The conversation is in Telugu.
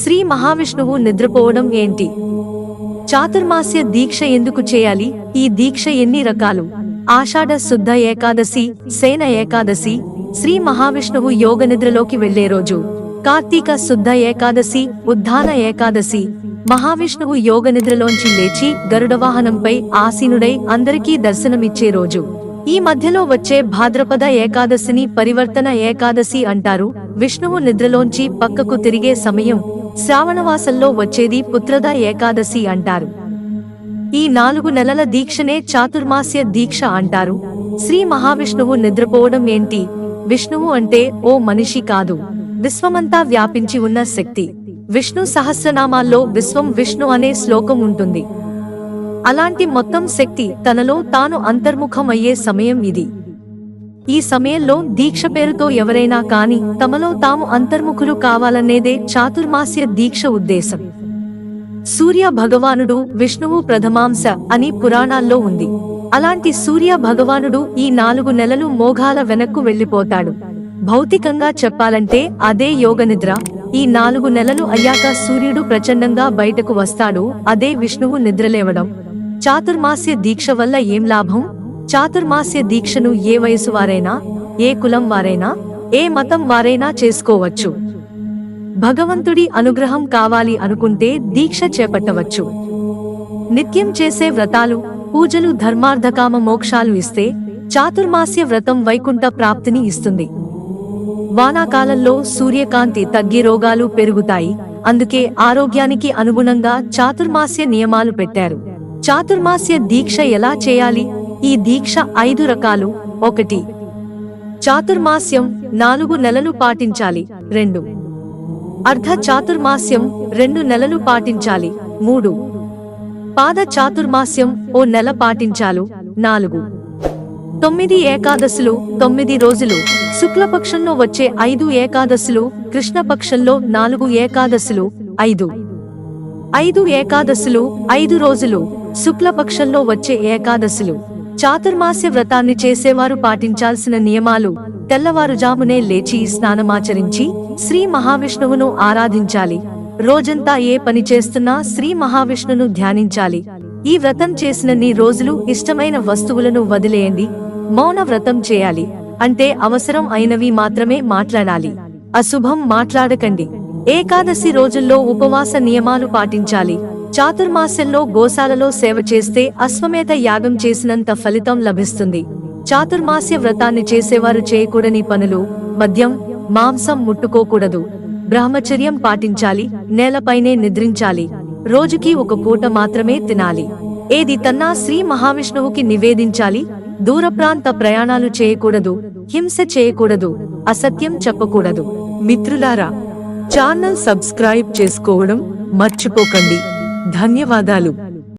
శ్రీ మహావిష్ణువు నిద్రపోవడం ఏంటి? చాతుర్మాస్య దీక్ష ఎందుకు చేయాలి? ఈ దీక్ష ఎన్ని రకాలు? ఆషాఢ శుద్ధ ఏకాదశి సేన ఏకాదశి శ్రీ మహావిష్ణువు యోగ నిద్రలోకి వెళ్ళే రోజు కార్తీక శుద్ధ ఏకాదశి ఉద్ధాన ఏకాదశి. మహావిష్ణువు యోగ నిద్రలోంచి లేచి గరుడవాహనంపై ఆసీనుడై అందరికీ దర్శనమిచ్చే రోజు. ఈ మధ్యలో వచ్చే భాద్రపద ఏకాదశిని పరివర్తన ఏకాదశి అంటారు. విష్ణువు నిద్రలోంచి పక్కకు తిరిగే సమయం శ్రావణవాసంలో వచ్చేది పుత్రద ఏకాదశి అంటారు. ఈ నాలుగు నెలల దీక్షనే చాతుర్మాస్య దీక్ష అంటారు. శ్రీ మహావిష్ణువు నిద్రపోవడం ఏంటి? విష్ణువు అంటే ఓ మనిషి కాదు. విశ్వమంతా వ్యాపించి ఉన్న శక్తి. విష్ణు సహస్రనామాల్లో విశ్వం విష్ణు అనే శ్లోకం ఉంటుంది. అలాంటి మొత్తం శక్తి తనలో తాను అంతర్ముఖం అయ్యే సమయం ఇది. ఈ సమయంలో దీక్ష పేరుతో ఎవరైనా కాని తమలో తాము అంతర్ముఖులు కావాలనేదే చాతుర్మాస్య దీక్ష ఉద్దేశం. సూర్య భగవానుడు విష్ణువు ప్రథమాంశ అని పురాణాల్లో ఉంది. అలాంటి సూర్య భగవానుడు ఈ నాలుగు నెలలు మోఘాల వెనక్కు వెళ్ళిపోతాడు భౌతికంగా చెప్పాలంటే అదే యోగ నిద్ర ఈ నాలుగు నెలలు అయ్యాక సూర్యుడు ప్రచండంగా బయటకు వస్తాడు అదే విష్ణువు నిద్రలేవడం. చాతుర్మాస్య దీక్ష వల్ల ఏం లాభం? చాతుర్మాస్య దీక్షను ఏ వయసు వారైనా ఏ కులం వారైనా ఏ మతం వారైనా చేసుకోవచ్చు. భగవంతుడి అనుగ్రహం కావాలి అనుకుంటే దీక్ష చేపట్టవచ్చు. నిత్యం చేసే వ్రతాలు పూజలు ధర్మార్థకామ మోక్షాలు ఇస్తే చాతుర్మాస్య వ్రతం వైకుంఠ ప్రాప్తిని ఇస్తుంది. వానాకాలంలో సూర్యకాంతి తగ్గి రోగాలు పెరుగుతాయి అందుకే ఆరోగ్యానికి అనుగుణంగా చాతుర్మాస్య నియమాలు పెట్టారు. చాతుర్మాస్య దీక్ష ఎలా చేయాలి? ఈ దీక్ష ఐదు రకాలు. ఒకటి. చాతుర్మాస్యం నాలుగు నెలలు పాటించాలి. రెండు. అర్ధ చాతుర్మాస్యం రెండు నెలలు పాటించాలి. మూడు. పాద చాతుర్మాస్యం ఓ నెల పాటించాలు. నాలుగు. తొమ్మిది ఏకాదశులు తొమ్మిది రోజులు. శుక్లపక్షంలో వచ్చే ఐదు ఏకాదశులు కృష్ణపక్షంలో నాలుగు ఏకాదశులు ఐదు. ఐదు ఏకాదశులు ఐదు రోజులు. శుక్లపక్షంలో వచ్చే ఏకాదశులు. చాతుర్మాస్య వ్రతాన్ని చేసేవారు పాటించాల్సిన నియమాలు. తెల్లవారుజామునే లేచి స్నానమాచరించి శ్రీ మహావిష్ణువును ఆరాధించాలి. రోజంతా ఏ పని చేస్తున్నా శ్రీ మహావిష్ణును ధ్యానించాలి. ఈ వ్రతం చేసినన్ని రోజులు ఇష్టమైన వస్తువులను వదిలేయండి. మౌన వ్రతం చేయాలి. అంటే అవసరం అయినవి మాత్రమే మాట్లాడాలి. అశుభం మాట్లాడకండి. ఏకాదశి రోజుల్లో ఉపవాస నియమాలు పాటించాలి. చాతుర్మాస్యంలో గోశాలలో సేవ చేస్తే అశ్వమేధ యాగం చేసినంత ఫలితం లభిస్తుంది. చాతుర్మాస్య వ్రతాన్ని చేసేవారు చేయకూడని పనులు మద్యం మాంసం ముట్టుకోకూడదు. బ్రహ్మచర్యం పాటించాలి నేలపైనే నిద్రించాలి. రోజుకి ఒక పూట మాత్రమే తినాలి. ఏది తన్నా శ్రీ మహావిష్ణువుకి నివేదించాలి దూర ప్రాంత ప్రయాణాలు చేయకూడదు హింస చేయకూడదు అసత్యం చెప్పకూడదు. మిత్రులారా ఛానల్ సబ్స్క్రైబ్ చేసుకోవడం మర్చిపోకండి. ధన్యవాదాలు.